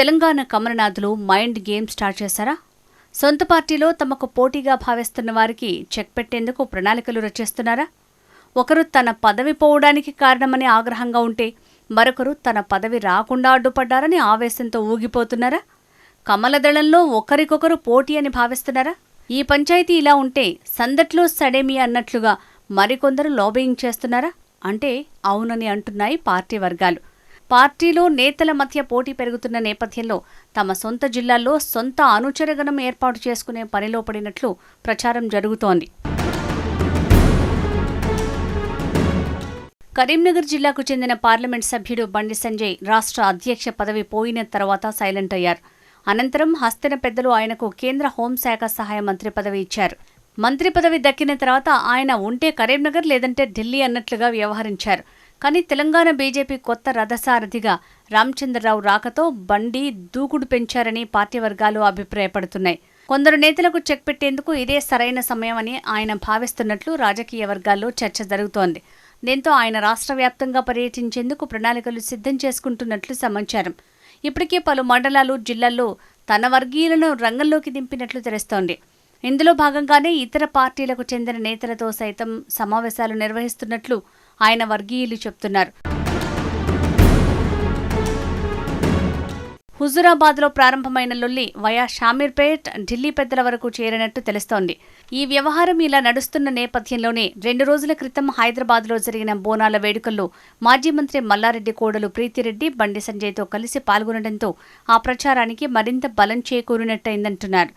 తెలంగాణ కమలనాథులు mind game start చేశారా? సొంత పార్టీలో తమకు పోటీగా భావిస్తున్న వారికి చెక్ పెట్టేందుకు ప్రణాళికలు రచిస్తున్నారా ఒకరు తన పదవి పోవడానికి కారణమని ఆగ్రహంగా ఉంటే మరొకరు తన పదవి రాకుండా అడ్డుపడ్డారని ఆవేశంతో ఊగిపోతున్నారా? కమలదళంలో ఒకరికొకరు పోటీ అని భావిస్తున్నారా? ఈ పంచాయతీ ఇలా ఉంటే సందట్లో సడేమి అన్నట్లుగా మరికొందరు లాబియింగ్ చేస్తున్నారా? అంటే అవునని అంటున్నాయి పార్టీ వర్గాలు. పార్టీలో నేతల మధ్య పోటీ పెరుగుతున్న నేపథ్యంలో తమ సొంత జిల్లాల్లో సొంత అనుచరగణం ఏర్పాటు చేసుకునే పనిలో పడినట్లు ప్రచారం జరుగుతోంది. కరీంనగర్ జిల్లాకు చెందిన పార్లమెంట్ సభ్యుడు బండి సంజయ్ రాష్ట్ర అధ్యక్ష పదవి పోయిన తర్వాత సైలెంట్ అయ్యారు. అనంతరం హస్తిన పెద్దలు ఆయనకు కేంద్ర హోంశాఖ సహాయ మంత్రి పదవి ఇచ్చారు. మంత్రి పదవి దక్కిన తర్వాత ఆయన ఉంటే కరీంనగర్ లేదంటే ఢిల్లీ అన్నట్లుగా వ్యవహరించారు. కానీ తెలంగాణ బీజేపీ కొత్త రథసారథిగా రామచంద్రరావు రాకతో బండి దూకుడు పెంచారని పార్టీ వర్గాలు అభిప్రాయపడుతున్నాయి. కొందరు నేతలకు చెక్ పెట్టేందుకు ఇదే సరైన సమయమని ఆయన భావిస్తున్నట్లు రాజకీయ వర్గాల్లో చర్చ జరుగుతోంది. దీంతో ఆయన రాష్ట్ర వ్యాప్తంగా పర్యటించేందుకు ప్రణాళికలు సిద్ధం చేసుకుంటున్నట్లు సమాచారం. ఇప్పటికే పలు మండలాలు జిల్లాల్లో తన వర్గీయులను రంగంలోకి దింపినట్లు తెలుస్తోంది. ఇందులో భాగంగానే ఇతర పార్టీలకు చెందిన నేతలతో సైతం సమావేశాలు నిర్వహిస్తున్నట్లు ఆయన వర్గీయులు చెప్తున్నారు. హుజురాబాద్లో ప్రారంభమైన లొల్లి వయా షామీర్పేట్ ఢిల్లీ పెద్దల వరకు చేరినట్టు తెలుస్తోంది. ఈ వ్యవహారం ఇలా నడుస్తున్న నేపథ్యంలోనే రెండు రోజుల క్రితం హైదరాబాద్లో జరిగిన బోనాల వేడుకల్లో మాజీ మంత్రి మల్లారెడ్డి కోడలు ప్రీతిరెడ్డి బండి సంజయ్తో కలిసి పాల్గొనడంతో ఆ ప్రచారానికి మరింత బలం చేకూరినట్టయిందంటున్నారు.